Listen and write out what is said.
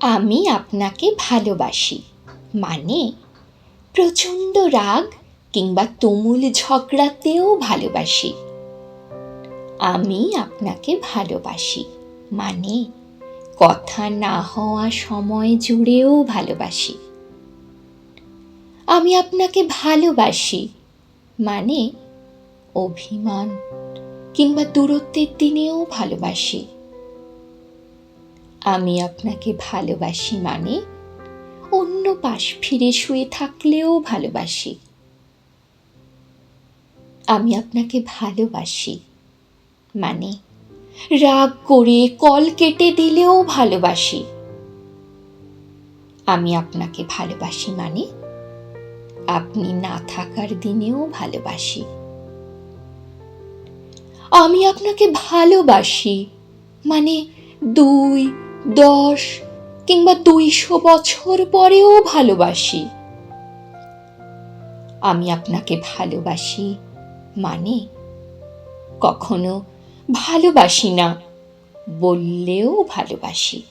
আমি আপনাকে ভালোবাসি। মানে প্রচণ্ড রাগ কিংবা তুমুল ঝগড়াতেও ভালোবাসি। আমি আপনাকে ভালোবাসি। মানে কথা না হওয়া সময় জুড়েও ভালোবাসি। আমি আপনাকে ভালোবাসি। মানে অভিমান কিংবা দূরত্বের দিনেও ভালোবাসি। আমি আপনাকে ভালোবাসি মানে অন্য পাশ ফিরে শুয়ে থাকলেও ভালোবাসি। আমি আপনাকে ভালোবাসি মানে রাগ করে কল কেটে দিলেও ভালোবাসি। আমি আপনাকে ভালোবাসি মানে আপনি না থাকার দিনেও ভালোবাসি। আমি আপনাকে ভালোবাসি মানে দুই দশ কিংবা দুইশো বছর পরেও ভালোবাসি। আমি আপনাকে ভালোবাসি মানে কখনো ভালোবাসি না, বললেও ভালোবাসি।